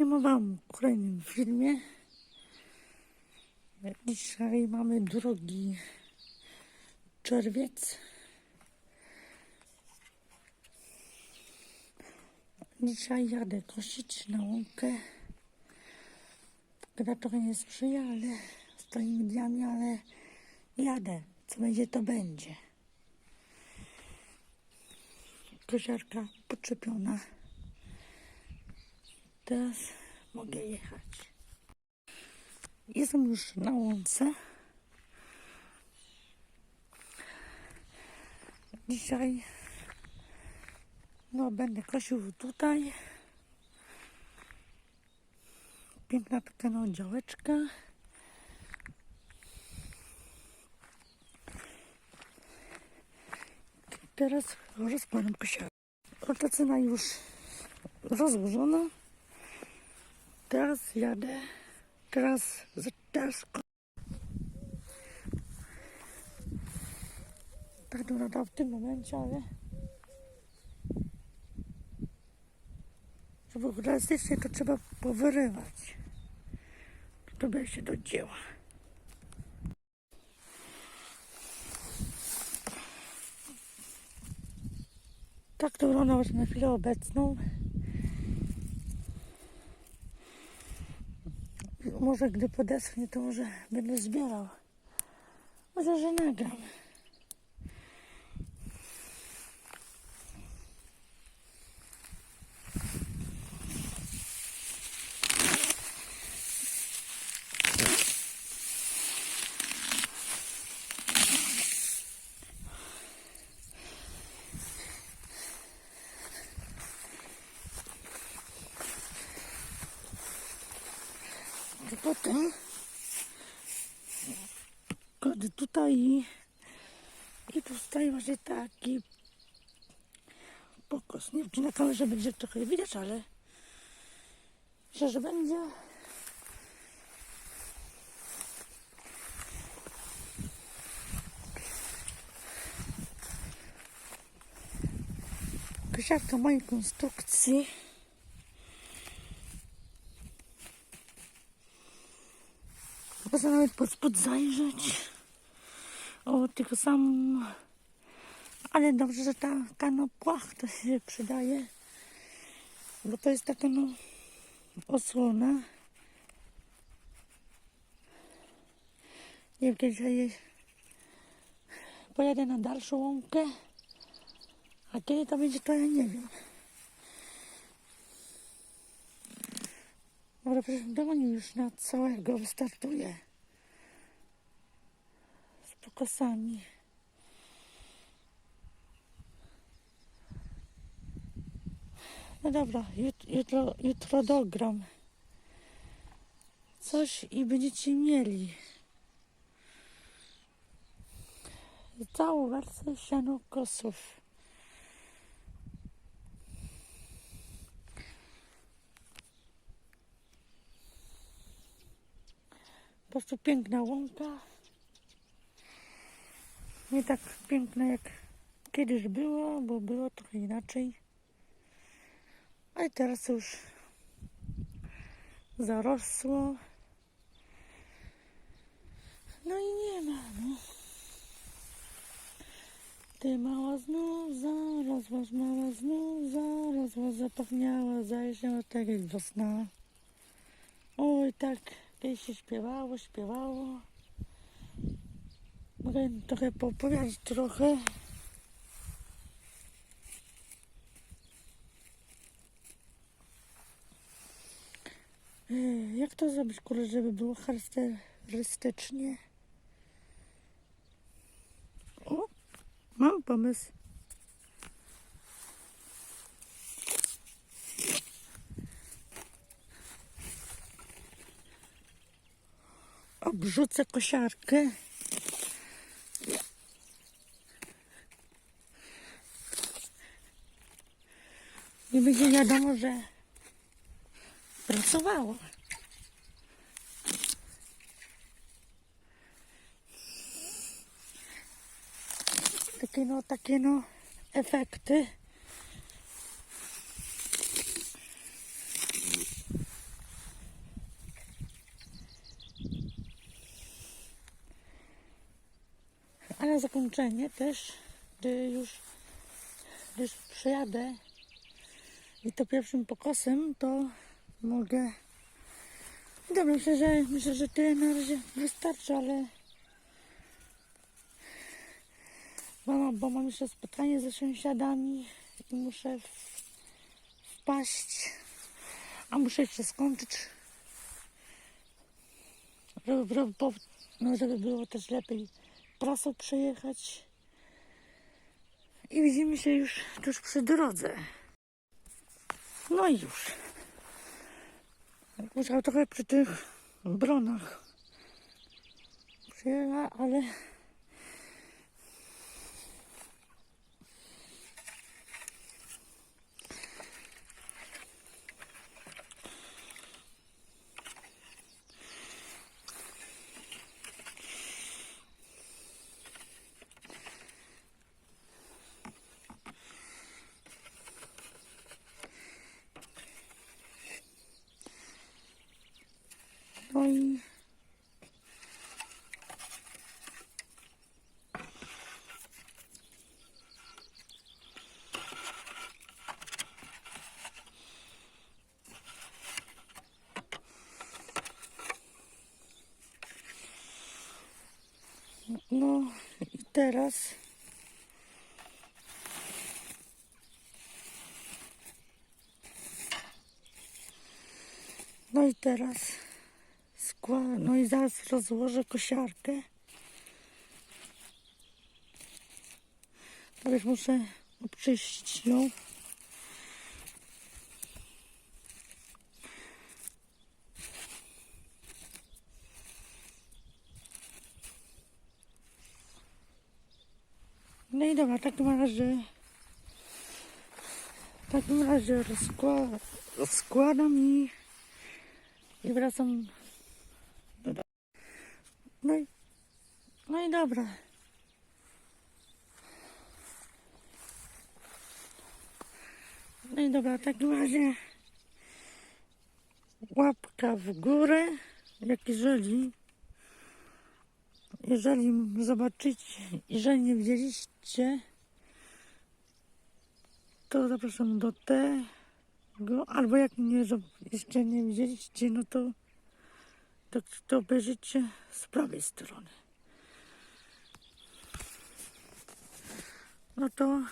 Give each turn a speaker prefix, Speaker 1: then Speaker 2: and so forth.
Speaker 1: Şimdi ben Ukrayna'nın filmi Dzisiaj mamy drugi czerwiec. Dzisiaj jadę kosić na łąkę. Pogoda trochę nie sprzyja, ale stoimy dniami, ale jadę. Co będzie, to będzie. Kosiarka podczepiona. Teraz mogę jechać. Jestem już na łące. Dzisiaj no będę kosił tutaj. Piękna taka no działeczka. Teraz rozkładam kosiarkę. Rotacyna już rozłożona. Teraz jadę. Teraz, teraz. Tak to nadał w tym momencie, ale. Żeby realistycznie to trzeba powyrywać. To by się do dzieła. Tak to wygląda na chwilę obecną. Może gdy podeschnie, to może będę zbierał. Może, że nagram. I potem kładę tutaj i, powstaje właśnie taki pokos. Nie wiem, czy na kamerze będzie trochę widać, ale myślę, że będzie. Kosiarka mojej konstrukcji. Można nawet pod spód zajrzeć. O, tylko sam... Ale dobrze, że ta, no płachta się przydaje. Bo to jest taka no osłona. Nie wiem, kiedy je... pojadę na dalszą łąkę. A kiedy to będzie, to ja nie wiem. Dobra, przecież dowolnie już na całego wystartuje. Z pokosami. No dobra, jut, jutro, jutro dogram. Coś i będziecie mieli. Całą wersję sianokosów. Po prostu piękna łąka. Nie tak piękna jak kiedyś było, bo było trochę inaczej. Ale teraz już zarosło. No i nie ma, no. Ty mała znów zarosłaś, mała znów zarosła, zapachniała, zajaśniała tak jak wiosna. Oj, tak, kiedyś się śpiewało, śpiewało. Trochę poopowiadać trochę. Ej, Jak to zrobić, kurde, żeby było charakterystycznie? O, mam pomysł. obrzucę kosiarkę. I będzie wiadomo, że pracowało. Takie no, takie no efekty. A na zakończenie też, gdy już, gdy już przejadę i to pierwszym pokosem, to mogę. Dobra, myślę, że myślę, że tyle na razie wystarczy, ale bo mam, bo mam jeszcze spotkanie ze sąsiadami i muszę wpaść, a muszę jeszcze skończyć, żeby, żeby, no, żeby było też lepiej prasą przejechać. I widzimy się już tuż przy drodze. No i już. Musiał trochę przy tych bronach przyjechać, ale no i No i teraz No i teraz skła, no i zaraz rozłożę kosiarkę. Teraz muszę obczyścić ją. No i dobra, w takim razie w takim razie rozkła, rozkładam i, i wracam do domu. No i, no i dobra. No i dobra, w takim razie łapka w górę, jak jeżeli jeżeli zobaczycie, jeżeli nie widzieliście, to zapraszam do tego, albo jak nie, jeszcze nie widzieliście, no to, to, to obejrzycie z prawej strony. No to